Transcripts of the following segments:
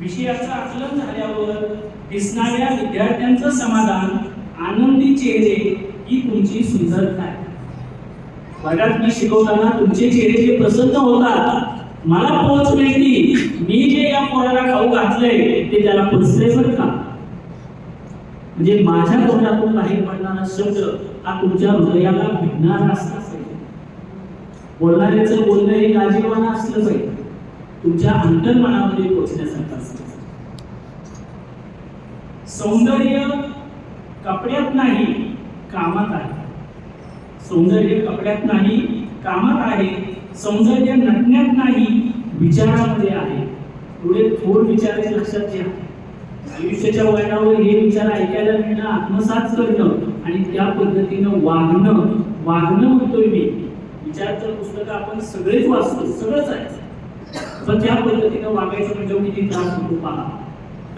विषयाचं आकलन झाल्यावर दिसणाऱ्या विद्यार्थ्यांचं समाधान आनंदी चेहरे ही तुमची सुंदरता आहे वर्गात मी शिकवताना तुमचे चेहरे जे प्रसन्न होतात मला पोच मिळती मी जे या पोराला खाऊ घातलंय ते त्याला पोचले बरं का? म्हणजे माझ्या तोंडातून बाहेर पडणारा शब्द हा तुमच्या हृदयाला भिडणारा असला पाहिजे. बोलणाऱ्याचं बोलणं हे लाजीवाना असलं पाहिजे. तुमच्या अंतर्मनामध्ये पोचण्यासारखा असलं सौंदर्य कपड्यात नाही कामात आहे. सौंदर्य कपड्यात नाही कामात आहे. सौंदर्य नटण्यात नाही विचारामध्ये आहे. थोडे थोर विचाराचे लक्षात घ्या. आयुष्याच्या वयावर हे विचार ऐकायला मिळणं आत्मसात करणं आणि त्या पद्धतीनं वागणं वागणं म्हणतोय मी. विचारचं पुस्तक आपण सगळेच वाचतो सगळंच आहे. पण त्या पद्धतीनं वागायचं म्हणजे किती त्रास होतो पहा.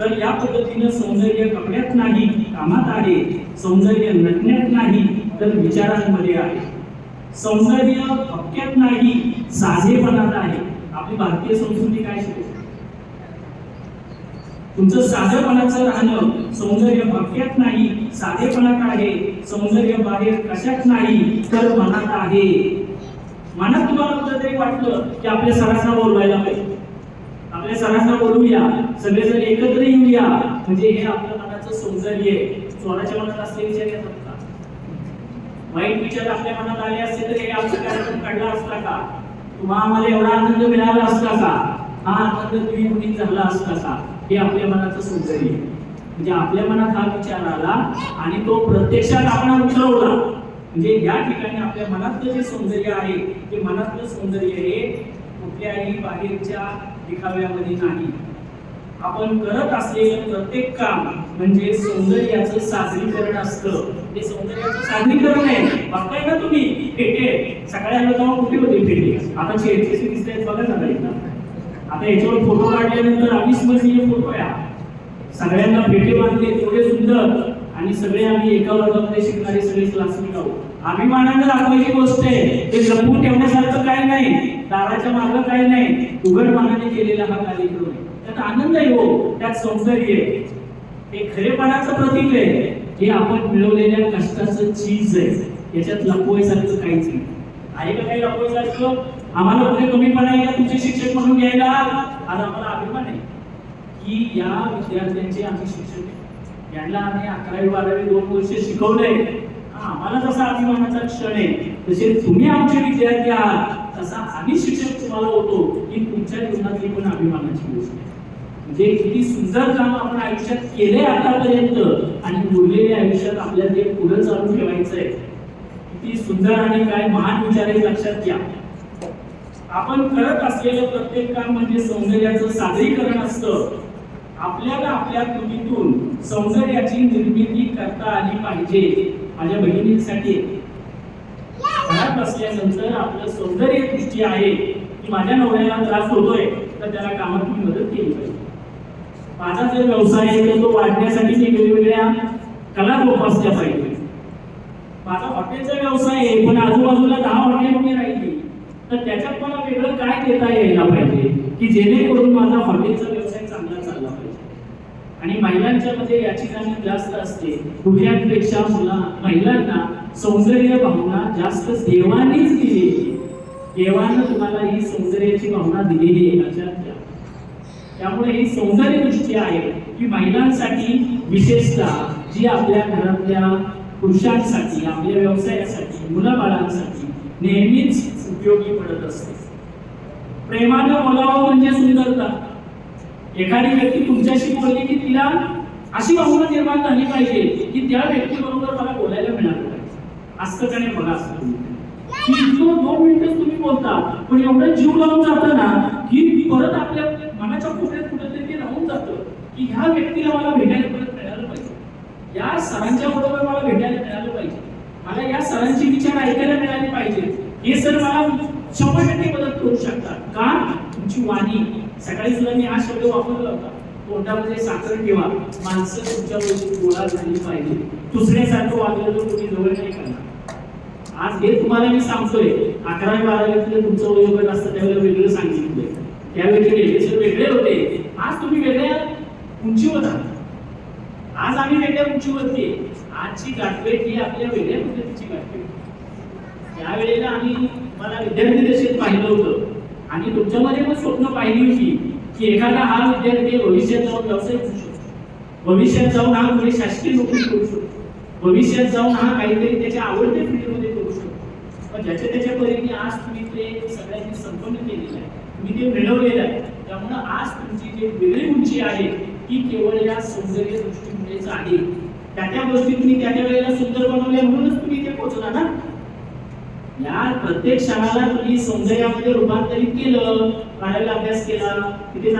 तर या पद्धतीनं सौंदर्य कपड्यात नाही कामात आहे. सौंदर्य नटण्यात नाही तर विचारांमध्ये आहे. सौंदर्य हक्क्यात नाही साधेपणात आहे. आपली भारतीय संस्कृती काय शिकवते तुमचं साधेपणाचं राहणं सौंदर्य वाक्यात नाही साधेपणात आहे. सौंदर्य बाहेर कशात नाही तर मनात आहे. मनात तुम्हाला कुठेतरी वाटलं की आपल्या सरांना बोलवायला पाहिजे. आपल्या सरांना बोलूया सगळेजण एकत्र येऊया. म्हणजे हे आपल्या मनाचं सौंदर्य आहे. मनात असले विचार येतात का? वाईट विचार आपल्या मनात आले असते तर हे आमचा कार्यक्रम काढला असता का? तुम्हा आम्हाला एवढा आनंद मिळाला असता का? हा आनंद द्विगुणित झाला असता का? हे आपल्या मनाचं सौंदर्य आहे. म्हणजे आपल्या मनात हा विचार आला आणि तो प्रत्यक्षात आपण उतरवला. म्हणजे या ठिकाणी आपल्या मनातलं जे सौंदर्य आहे ते मनातलं सौंदर्य हे कुठल्याही बाहेरच्या दिखाव्यामध्ये नाही. आपण करत असलेलं प्रत्येक काम म्हणजे सौंदर्याचं सादरीकरण असतं. ते सौंदर्याचं सादरीकरण आहे बघताय ना तुम्ही फेटे. सकाळी तेव्हा कुठे होते फेटे? आता चेहरे दिसत आहेत बघा ना आता याच्यावर फोटो काढल्यानंतर अविस्मरणीय फोटो आहे सगळ्यांना फेटे बांधले थोडे सुंदर. आणि सगळे आम्ही एका वर्गामध्ये शिकणारे सगळे क्लासमेट आहोत. अभिमानानं दाखवायची गोष्ट आहे ते जपून ठेवण्यासारखं काय नाही दाराच्या मागं काय नाही उघडपणाने केलेला हा कार्यक्रम आहे. त्यात आनंद आहे हो त्यात सौंदर्य आहे. हे खरेपणाचं प्रतीक आहे हे आपण मिळवलेल्या कष्टाचं चीज आहे. याच्यात लपवायसारखं काहीच नाही. आहे का काही लपवायसारखं? आम्हाला कुठे कमीपणा आहे का तुमचे शिक्षक म्हणून घ्यायला? आज आम्हाला अभिमान आहे की या विद्यार्थ्यांचे आम्ही शिक्षक यांना आम्ही अकरावी बारावी दोन वर्ष शिकवलंय. आम्हाला जसा अभिमानाचा क्षण आहे तसे तुम्ही आमचे विद्यार्थी आहात तसा आम्ही शिक्षक तुम्हाला होतो ही तुमच्या जीवनातली पण अभिमानाची गोष्ट आहे. म्हणजे किती सुंदर काम आपण आयुष्यात केले आतापर्यंत आणि उरलेल्या आयुष्यात आपल्याला ते पुढे चालू ठेवायचं आहे किती सुंदर आणि काय महान विचार आहे लक्षात घ्या. आपण करत असलेलं प्रत्येक काम म्हणजे सौंदर्याचं सादरीकरण असतं. आपल्याला आपल्या कृतीतून सौंदर्याची निर्मिती करता आली पाहिजे माझ्या बहिणींसाठी. घरात बसल्यानंतर आपलं सौंदर्य दृष्टी आहे की माझ्या नवऱ्याला त्रास होतोय तर त्याला कामात मी मदत केली पाहिजे. माझा जो व्यवसाय आहे तो वाढण्यासाठी मी वेगवेगळ्या कला जोपासल्या पाहिजे. माझा हॉटेलचा व्यवसाय आहे पण आजूबाजूला दहा हॉटेल उभी राहिली तर त्याच्यात मला वेगळं काय देता यायला पाहिजे की जेणेकरून माझा हॉटेलचा व्यवसाय आणि महिलांच्या मध्ये याची जाणीव जास्त असते. पुरुषांपेक्षा मुला महिलांना सौंदर्य भावना जास्त देवानेच दिलेली आहे. देवानं तुम्हाला ही सौंदर्याची भावना दिलेली आहे लक्षात घ्या त्यामुळे ही सौंदर्य दृष्टी आहे की महिलांसाठी विशेषतः जी आपल्या घरातल्या पुरुषांसाठी आपल्या व्यवसायासाठी मुलाबाळांसाठी नेहमीच उपयोगी पडत असते. प्रेमानं बोलावं म्हणजे सुंदरता. एखादी व्यक्ती तुमच्याशी बोलली की तिला अशी भावना निर्माण झाली पाहिजे की त्या व्यक्तीबरोबर मला बोलायला मिळालं पाहिजे. असतं का नाही बघा असतं की इतकं दोन मिनिटं तुम्ही बोलता पण एवढं जीव लावून जातं ना की परत आपल्या मनाच्या कोपऱ्यात कुठेतरी ते राहून जातं की ह्या व्यक्तीला मला भेटायला परत मिळालं पाहिजे. या सरांच्या बरोबर मला भेटायला मिळालं पाहिजे. मला या सरांची विचार ऐकायला मिळाले पाहिजे. हे सर मला शंभर टक्के मदत करू शकतात. का? तुमची वाणी. सकाळी सुद्धा मी हा शब्द वापरला होता. तोंडामध्ये साखर ठेवा. माणसं तुमच्या वरती गोळा झाली पाहिजे. दुसऱ्यासारखं वागलं तर तुम्ही जवळ नाही करणार. आज हे तुम्हाला मी सांगतोय. अकरावी बारावीतलं तुमचं वयोगट असतं त्यावेळेला वेगळं सांगितलंय. त्यावेळी वेगळे वेगळे होते. आज तुम्ही वेगळ्या उंचीवर आहात. आज आम्ही वेगळ्या उंचीवरती आजची गाठभेट ही आपल्या वेगळ्या पद्धतीची गाठभेट त्यावेळेला आम्ही मला विद्यार्थी दशेत पाहिलं होतं. आणि तुमच्यामध्ये पण स्वप्न पाहिली होती की एखादा हा विद्यार्थी भविष्यात जाऊन व्यवसाय करू शकतो. भविष्यात जाऊन हा पुढे शासकीय नोकरी करू शकतो. भविष्यात जाऊन हा काहीतरी त्याच्या आवडत्या फील्डमध्ये करू शकतो. पण ज्याच्या त्याच्या परीने आज तुम्ही ते सगळ्यांनी संपन्न केलेलं आहे. तुम्ही ते मिळवलेलं आहे. त्यामुळं आज तुमची जी वेगळी उंची आहे ती केवळ या सौंदर्य दृष्टीमुळेच आहे. त्या त्या गोष्टी तुम्ही त्या त्या वेळेला सुंदर बनवल्या म्हणूनच तुम्ही ते पोहोचला ना? या प्रत्येक क्षणाला तुम्ही सौंदर्यामध्ये रूपांतरित केलं बाहेरला अभ्यास केला किती